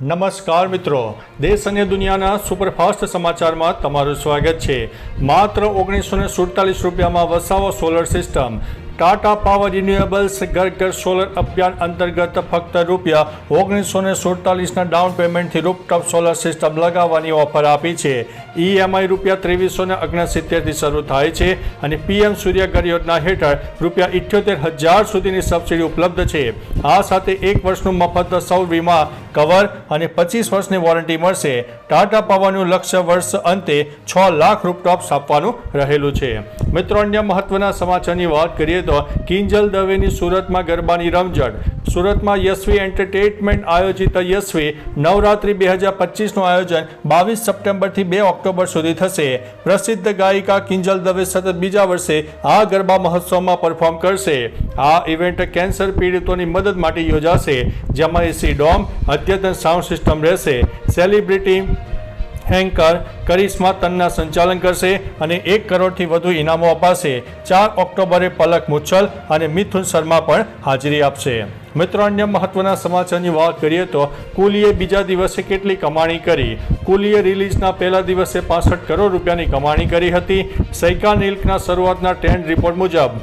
નમસ્કાર મિત્રો. દેશ અને દુનિયાના સુપરફાસ્ટ સમાચારમાં તમારું સ્વાગત છે. માત્ર ઓગણીસો ને સુડતાલીસ રૂપિયામાં વસાવો solar system Tata power renewables ઘર ઘર સોલર અભિયાન અંતર્ગત ફક્ત રૂપિયા ઓગણીસો ને સુડતાલીસના ડાઉન પેમેન્ટથી રૂપટોપ સોલર સિસ્ટમ લગાવવાની ઓફર આપી છે. ઈએમઆઈ રૂપિયા ત્રેવીસો ને ઓગણસિત્તેરથી શરૂ થાય છે અને પીએમ સૂર્યઘર યોજના હેઠળ રૂપિયા ઇઠ્યોતેર હજાર સુધીની સબસિડી ઉપલબ્ધ છે. આ સાથે એક વર્ષનું મફત સૌ વીમા કવર અને પચીસ વર્ષની વોરંટી મળશે. ટાટા પાવરનું લક્ષ્ય વર્ષ અંતે છ લાખ રૂપટોપ્સ આપવાનું રહેલું છે. મિત્રો, અન્ય મહત્વના સમાચારની વાત કરીએ તો કિંજલ દવેની સુરતમાં ગરબાની રમઝટ. સુરતમાં યશવી એન્ટરટેનમેન્ટ આયોજિત યશવી નવરાત્રિ બે હજાર પચીસનું આયોજન બાવીસ સપ્ટેમ્બરથી બે ઓક્ટોબર સુધી થશે. પ્રસિદ્ધ ગાયિકા કિંજલ દવે સતત બીજા વર્ષે આ ગરબા મહોત્સવમાં પરફોર્મ કરશે. આ ઇવેન્ટ કેન્સર પીડિતોની મદદ માટે યોજાશે. જેમાં એસી ડોમ અદ્યતન સાઉન્ડ સિસ્ટમ રહેશે. સેલિબ્રિટી એન્કર કરિશ્મા તનના સંચાલન કરશે અને એક કરોડથી વધુ ઇનામો અપાશે. ચાર ઓક્ટોબરે પલક મુચ્છલ અને મિથુન શર્મા પણ હાજરી આપશે. મિત્રો, અન્ય મહત્વના સમાચારની વાત કરીએ તો કુલીએ બીજા દિવસે કેટલી કમાણી કરી? કુલીએ રિલીઝના પહેલા દિવસે પાસઠ કરોડ રૂપિયાની કમાણી કરી હતી. સૈકા નિલ્કના શરૂઆતના ટ્રેન્ડ રિપોર્ટ મુજબ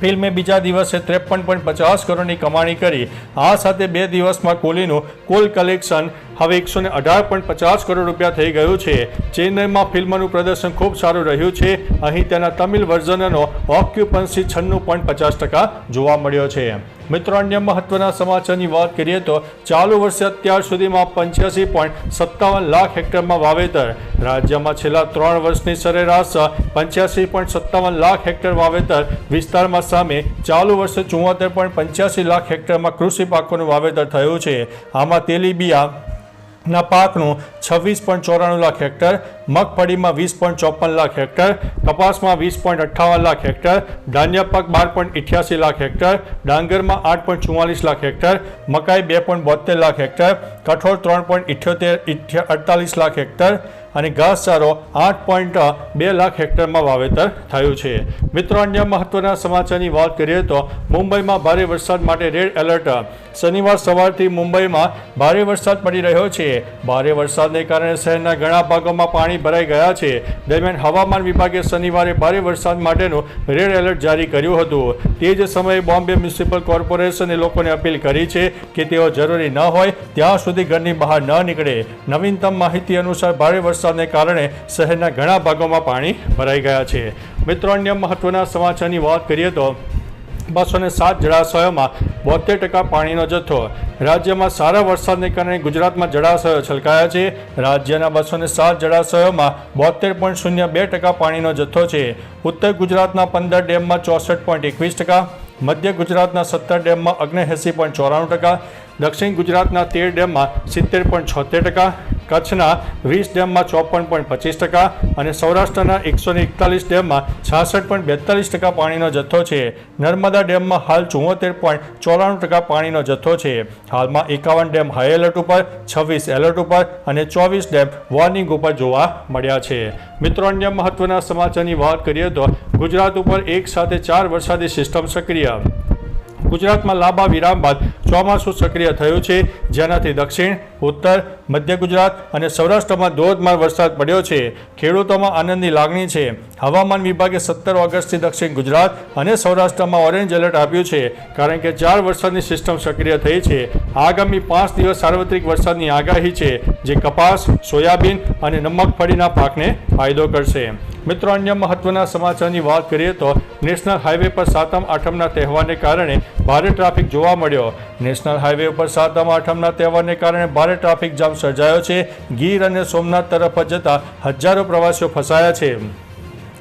ફિલ્મે બીજા દિવસે ત્રેપન પોઈન્ટ પચાસ કરોડની કમાણી કરી. આ સાથે બે દિવસમાં કોહલીનું કુલ કલેક્શન હવે એકસો ને અઢાર પોઈન્ટ પચાસ કરોડ રૂપિયા થઈ ગયું છે. ચેન્નઈમાં ફિલ્મનું પ્રદર્શન ખૂબ સારું રહ્યું છે. અહીં તેના તમિલ વર્ઝનનો ઓક્યુપન્સી છન્નું પોઈન્ટ પચાસ ટકા જોવા મળ્યો છે. મિત્રો, અન્ય મહત્વના સમાચારની વાત કરીએ તો ચાલુ વર્ષે અત્યાર સુધીમાં પંચ્યાસી પોઈન્ટ સત્તાવન લાખ હેક્ટરમાં વાવેતર. રાજ્યમાં છેલ્લા ત્રણ વર્ષની સરેરાશ પંચ્યાસી પોઈન્ટ સત્તાવન લાખ હેક્ટર વાવેતર. વિસ્તારમાં સામે ચાલુ વર્ષે ચુમ્મોતેર પોઈન્ટ પંચ્યાસી લાખ હેક્ટરમાં કૃષિ પાકોનું વાવેતર થયું છે. આમાં તેલીબિયા ના પાકનું છવ્વીસ પોઈન્ટ ચોરાણું લાખ હેક્ટર, મગફળીમાં વીસ પોઈન્ટ ચોપન લાખ હેક્ટર, કપાસમાં વીસ પોઈન્ટ અઠ્ઠાવન લાખ હેક્ટર, ધાન્ય પાક બાર પોઈન્ટ ઇઠ્યાસી લાખ હેક્ટર, ડાંગરમાં આઠ પોઈન્ટ ચુમ્માલીસ લાખ હેક્ટર, મકાઈ બે પોઈન્ટ બોતેર લાખ હેક્ટર કઠોળ ત્રણ પોઈન્ટ ઇઠ્યોતેર અડતાલીસ લાખ હેક્ટર અને ઘાસચારો આઠ પોઈન્ટ બે લાખ હેક્ટરમાં વાવેતર થયું છે. મિત્રો, અન્ય મહત્વના સમાચારની વાત કરીએ તો મુંબઈમાં ભારે વરસાદ માટે રેડ એલર્ટ. શનિવાર સવારથી મુંબઈમાં ભારે વરસાદ પડી રહ્યો છે. ભારે વરસાદને કારણે શહેરના ઘણા ભાગોમાં પાણી ભરાઈ ગયા છે. દરમિયાન હવામાન વિભાગે શનિવારે ભારે વરસાદ માટેનું રેડ એલર્ટ જારી કર્યું હતું. તે જ સમયે બોમ્બે મ્યુનિસિપલ કોર્પોરેશને લોકોને અપીલ કરી છે કે તેઓ જરૂરી ન હોય, ત્યાં સુધી ઘરની બહાર ન નીકળે. નવીનતમ માહિતી અનુસાર ભારે વરસાદને કારણે શહેરના ઘણા ભાગોમાં પાણી ભરાઈ ગયા છે. મિત્રો, અન્ય મહત્વના સમાચારની વાત કરીએ તો બસો ને સાત જળાશયોમાં બોતેર ટકા પાણીનો જથ્થો. રાજ્યમાં સારા વરસાદને કારણે ગુજરાતમાં જળાશયો છલકાયા છે. રાજ્યના બસો ને સાત જળાશયોમાં બોતેર પોઈન્ટ શૂન્ય બે ટકા પાણીનો જથ્થો છે. ઉત્તર ગુજરાતના પંદર ડેમમાં ચોસઠ પોઈન્ટ એકવીસ ટકા, મધ્ય ગુજરાતના સત્તર ડેમમાં ઓગણએંસી પોઈન્ટ ચોરાણું ટકા, દક્ષિણ ગુજરાતના તેર ડેમમાં સિત્તેર પોઈન્ટ છોતેર ટકા, કચ્છના વીસ ડેમમાં ચોપન પોઈન્ટ પચીસ ટકા અને સૌરાષ્ટ્રના એકસો ને એકતાલીસ ડેમમાં છાસઠ પોઈન્ટ બેતાલીસ ટકા પાણીનો જથ્થો છે. નર્મદા ડેમમાં હાલ ચુંવોતેર પોઈન્ટ ચોરાણું ટકા પાણીનો જથ્થો છે. હાલમાં એકાવન ડેમ હાઈ એલર્ટ ઉપર, છવ્વીસ એલર્ટ ઉપર અને ચોવીસ ડેમ વોર્નિંગ ઉપર જોવા મળ્યા છે. મિત્રો, અન્ય મહત્વના સમાચારની વાત કરીએ તો ગુજરાત ઉપર એક સાથે ચાર વરસાદી સિસ્ટમ સક્રિય. ગુજરાતમાં લાંબા વિરામ બાદ ચોમાસું સક્રિય થયું છે, જેનાથી દક્ષિણ, ઉત્તર, મધ્ય ગુજરાત અને સૌરાષ્ટ્રમાં ધોધમાર વરસાદ પડ્યો છે. ખેડૂતોમાં આનંદની લાગણી છે. હવામાન વિભાગે સત્તર ઓગસ્ટથી દક્ષિણ ગુજરાત અને સૌરાષ્ટ્રમાં ઓરેન્જ એલર્ટ આપ્યું છે, કારણ કે ચાર વરસાદની સિસ્ટમ સક્રિય થઈ છે. આગામી પાંચ દિવસ સાર્વત્રિક વરસાદની આગાહી છે, જે કપાસ, સોયાબીન અને મગફળીના પાકને ફાયદો કરશે. મિત્રો, અન્ય મહત્વના સમાચારની વાત કરીએ તો નેશનલ હાઈવે પર સાતમ આઠમના તહેવારને કારણે ભારે ટ્રાફિક જોવા મળ્યો. નેશનલ હાઈવે ઉપર સાતમ આઠમના તહેવારને કારણે ભારે ટ્રાફિક જામ સર્જાયો છે. ગીર અને સોમનાથ તરફ જતા હજારો પ્રવાસીઓ ફસાયા છે.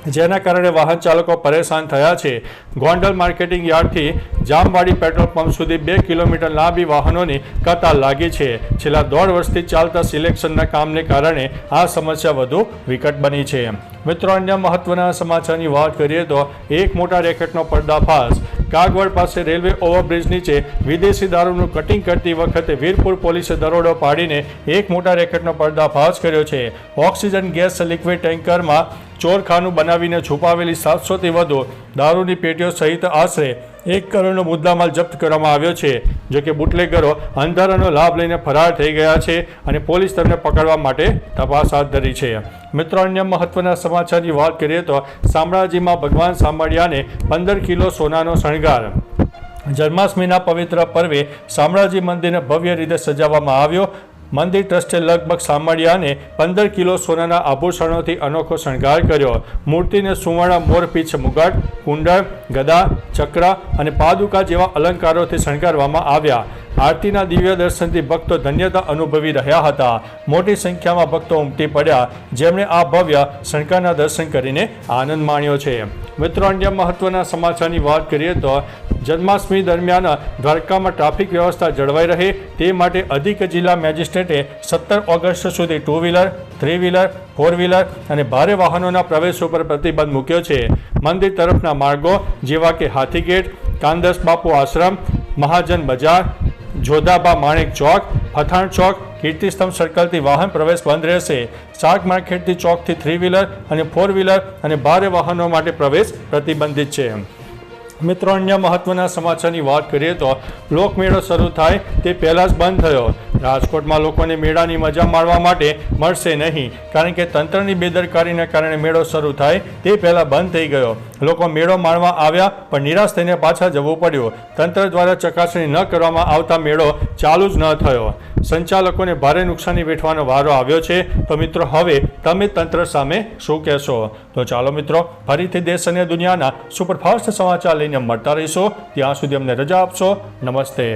જેના કારણે વાહન ચાલકો પરેશાન થયા છે. ગોંડલ માર્કેટિંગ યાર્ડથી જામવાડી પેટ્રોલ પંપ સુધી બે કિલોમીટર લાંબી વાહનોની કતાર લાગી છે. છેલ્લા દોઢ વર્ષથી ચાલતા સિલેક્શનના કામને કારણે આ સમસ્યા વધુ વિકટ બની છે. મિત્રો, અન્ય મહત્વના સમાચારની વાત કરીએ તો એક મોટા રેકેટનો પર્દાફાશ. કાગવડ પાસે રેલવે ઓવરબ્રિજ નીચે વિદેશી દારૂનું કટિંગ કરતી વખતે વીરપુર પોલીસે દરોડો પાડીને એક મોટા રેકેટનો પર્દાફાશ કર્યો છે. ઓક્સિજન ગેસ લિક્વિડ ટેન્કરમાં ચોરખાનું બનાવીને છુપાવેલી સાતસોથી વધુ દારૂની પેટીઓ સહિત આશરે એક કરોડનો મુદ્દામાલ જપ્ત કરવામાં આવ્યો છે, જો કે બુટલેગરો અંધારાનો લાભ લઈને ફરાર થઈ ગયા છે અને પોલીસ તેમને પકડવા માટે તપાસ હાથ ધરી છે. મિત્રો, અન્ય મહત્વના સમાચારની વાત કરીએ તો શામળાજીમાં ભગવાન શામળિયાને પંદર કિલો સોનાનો શણગાર. જન્માષ્ટમીના પવિત્ર પર્વે શામળાજી મંદિરને ભવ્ય રીતે સજાવવામાં આવ્યો મંદિર ટ્રસ્ટે લગભગ સામળિયાને પંદર કિલો સોનાના આભૂષણોથી અનોખો શણગાર કર્યો. મૂર્તિને સુવર્ણ મોરપીછ મુગટ, કુંડળ, ગદા, ચક્ર અને પાદુકા જેવા અલંકારોથી શણગારવામાં આવ્યા. આરતીના દિવ્ય દર્શનથી ભક્તો ધન્યતા અનુભવી રહ્યા હતા. મોટી સંખ્યામાં ભક્તો ઉમટી પડ્યા. જેમણે આ ભવ્ય શંકરના દર્શન કરીને આનંદ માણ્યો છે. મિત્રો, અન્ય મહત્વના સમાચારની વાત કરીએ તો જન્માષ્ટમી દરમિયાન દ્વારકામાં ટ્રાફિક વ્યવસ્થા જળવાઈ રહે તે માટે અધિક જિલ્લા મેજિસ્ટ્રેટે સત્તર ઓગસ્ટ સુધી two wheeler three wheeler four wheeler અને ભારે વાહનોના પ્રવેશ ઉપર પ્રતિબંધ મૂક્યો છે. મંદિર તરફના માર્ગો જેવા કે હાથીગેટ, કાંદસ બાપુ આશ્રમ, મહાજન બજાર જોધાબા માણેક ચોક પથાણ ચોક, કીર્તિસ્તંભ સર્કલથી વાહન પ્રવેશ બંધ રહેશે. શાક માર્કેટથી ચોકથી થ્રી વ્હીલર અને ફોર વ્હીલર અને ભારે વાહનો માટે પ્રવેશ પ્રતિબંધિત છે. મિત્રો, અન્ય મહત્વના સમાચારની વાત કરીએ તો લોકમેળો શરૂ થાય તે પહેલાં જ બંધ થયો. રાજકોટમાં લોકોને મેળાની મજા માણવા માટે મળશે નહીં, કારણ કે તંત્રની બેદરકારીને કારણે મેળો શરૂ થાય તે પહેલાં બંધ થઈ ગયો. લોકો મેળો માણવા આવ્યા પણ નિરાશ થઈને પાછા જવું પડ્યું. તંત્ર દ્વારા ચકાસણી ન કરવામાં આવતા મેળો ચાલુ જ ન થયો. સંચાલકોને ભારે નુકસાની વેઠવાનો વારો આવ્યો છે. તો મિત્રો, હવે તમે તંત્ર સામે શું કહેશો? તો ચાલો મિત્રો, ફરીથી દેશ અને દુનિયાના સુપરફાસ્ટ સમાચાર લઈને મળતા રહીશો. ત્યાં સુધી અમને રજા આપશો. નમસ્તે.